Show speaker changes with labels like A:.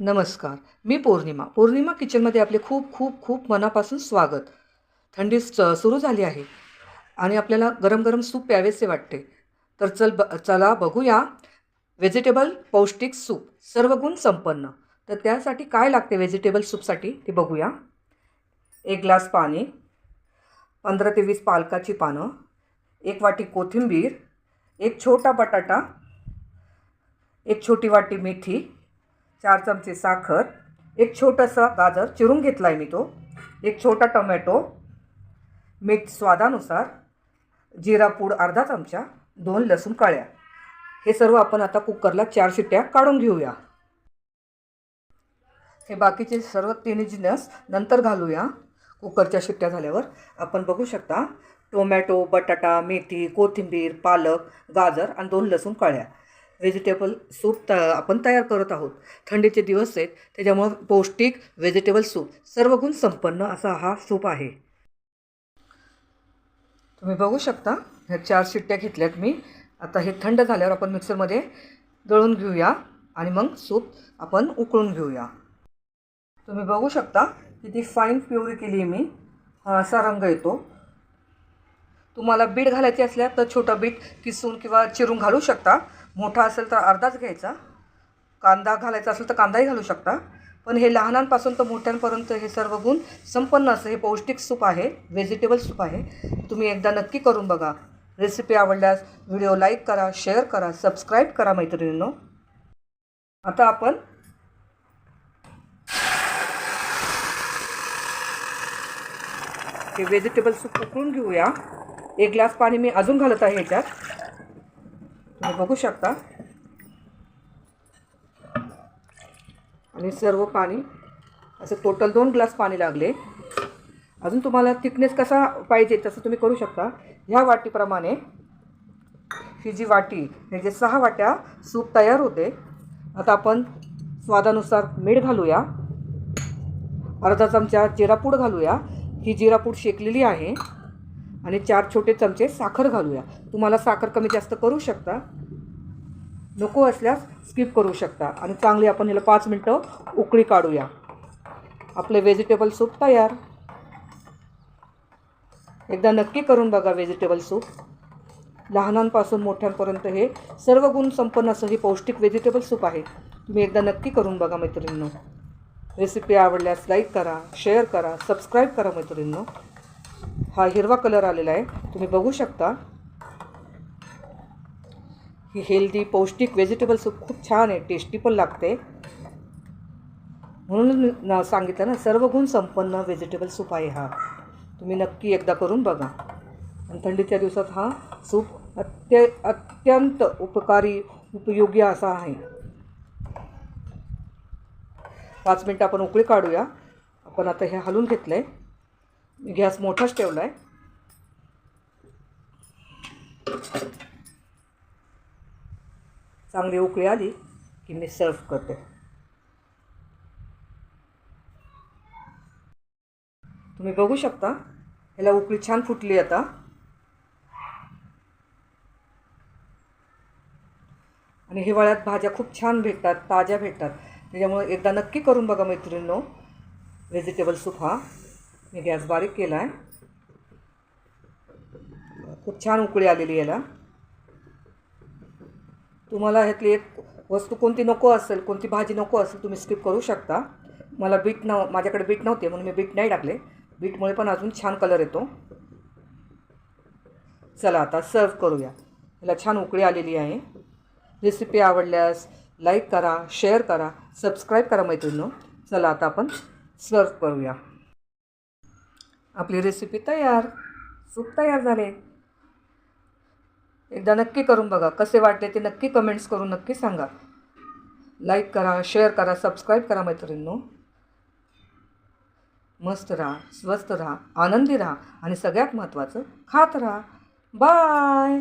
A: नमस्कार मी पौर्णिमा. पौर्णिमा किचनमध्ये आपले खूप खूप खूप मनापासून स्वागत. थंडी स सुरू झाली आहे आणि आपल्याला गरम गरम सूप प्यावेसे वाटते. तर चल ब चला बघूया व्हेजिटेबल पौष्टिक सूप. सर्व गुण संपन्न. तर त्यासाठी काय लागते व्हेजिटेबल सूपसाठी ते बघूया. एक ग्लास पाणी पंधरा ते वीस पालकाची पानं एक वाटी कोथिंबीर एक छोटा बटाटा एक छोटी वाटी मेथी चार चमचे साखर एक छोटंसं गाजर चिरून घेतला आहे मी तो एक छोटा टोमॅटो मीठ स्वादानुसार जिरा पूड अर्धा चमचा दोन लसूण काळ्या. हे सर्व आपण आता कुकरला चार शिट्ट्या काढून घेऊया. हे बाकीचे सर्व तिन्ही जिन्नस नंतर घालूया. कुकरच्या शिट्ट्या झाल्यावर आपण बघू शकता टोमॅटो बटाटा मेथी कोथिंबीर पालक गाजर आणि दोन लसूण काळ्या. व्हेजिटेबल सूप त आपण तयार करत आहोत. थंडीचे दिवस आहेत त्याच्यामुळं पौष्टिक व्हेजिटेबल सूप सर्व गुण संपन्न असा हा सूप आहे. तुम्ही बघू शकता ह्या चार शिट्ट्या घेतल्यात मी. आता हे थंड झाल्यावर आपण मिक्सरमध्ये दळून घेऊया आणि मग सूप आपण उकळून घेऊया. तुम्ही बघू शकता किती फाईन प्युरी केली मी. हा असा रंग येतो. तुम्हाला बीट घालायची असल्या तर छोटा बीट किसून किंवा चिरून घालू शकता. मोठा असेल तर अर्धाच घ्यायचा. कांदा घालायचा असेल तर कांदाही घालू शकता. पण हे लहानांपासून तर मोठ्यांपर्यंत हे सर्व गुण संपन्न असं हे पौष्टिक सूप आहे. व्हेजिटेबल सूप आहे. तुम्ही एकदा नक्की करून बघा. रेसिपी आवडल्यास व्हिडिओ लाईक करा शेअर करा सबस्क्राईब करा मैत्रिणींनो. आता आपण हे व्हेजिटेबल सूप उकळून घेऊया. एक ग्लास पाणी मी अजून घालत आहे ह्याच्यात तुम्ही बघू शकता. आणि सर्व पाणी असं टोटल दोन ग्लास पाणी लागले. अजून तुम्हाला थिकनेस कसा पाहिजे तसं तुम्ही करू शकता. ह्या वाटीप्रमाणे ही जी वाटी म्हणजे सहा वाट्या सूप तयार होते आता आपण स्वादानुसार मीठ घालूया. अर्धा चमचा जिरापूड घालूया. ही जिरापूड शेकलेली आहे. आणि चार छोटे चमचे साखर घालूया. तुम्हाला साखर कमी जास्त करू शकता. नको असल्यास स्किप करू शकता. आणि चांगली आपण याला पाच मिनटं उकळी काढूया. आपले व्हेजिटेबल सूप तयार. एकदा नक्की करून बघा व्हेजिटेबल सूप लहानांपासून मोठ्यांपर्यंत हे सर्व गुण संपन्न असं हे पौष्टिक व्हेजिटेबल सूप आहे. तुम्ही एकदा नक्की करून बघा मैत्रिणींनो. रेसिपी आवडल्यास लाईक करा शेअर करा सबस्क्राईब करा मैत्रिणींनो. हा हिरवा कलर आलेला आहे. तुम्ही बघू शकता. ही हेल्दी पौष्टिक व्हेजिटेबल सूप खूप छान आहे. टेस्टी पण लागते. म्हणून ना सांगितलं ना सर्व गुण संपन्न व्हेजिटेबल सूप आहे हा. तुम्ही नक्की एकदा करून बघा. आणि थंडीच्या दिवसात हा सूप अत्य अत्यंत उपकारी उपयोगी असा आहे. पाच मिनटं आपण उकळी काढूया. आपण आता हे हलवून घेतलं आहे गॅस मोठाच ठेवला आहे चांगली उकळी आली की मी सर्व करते. तुम्ही बघू शकता ह्याला उकळी छान फुटली आता. आणि हिवाळ्यात भाज्या खूप छान भेटतात ताज्या भेटतात. त्याच्यामुळे एकदा नक्की करून बघा मैत्रिणींनो. व्हेजिटेबल सूप हा. मी गॅस बारीक केला आहे. खूप छान उकळी आलेली याला. तुम्हाला ह्यातली एक वस्तू कोणती नको असेल कोणती भाजी नको असेल तुम्ही स्किप करू शकता. मला बीट न माझ्याकडे बीट नव्हते म्हणून मी बीट नाही टाकले. बीटमुळे पण अजून छान कलर येतो. चला आता सर्व करूया. ह्याला छान उकळी आलेली आहे. रेसिपी आवडल्यास लाईक करा शेअर करा सबस्क्राईब करा मैत्रिणींनो. चला आता आपण सर्व करूया. आपली रेसिपी तयार. सूप तयार झाले. एकदा नक्की करून बघा कसे वाटले ते नक्की कमेंट्स करून नक्की सांगा. लाईक करा शेअर करा सबस्क्राईब करा मैत्रिणींनो. मस्त राहा स्वस्त राहा आनंदी राहा आणि सगळ्यात महत्त्वाचं खात राहा. बाय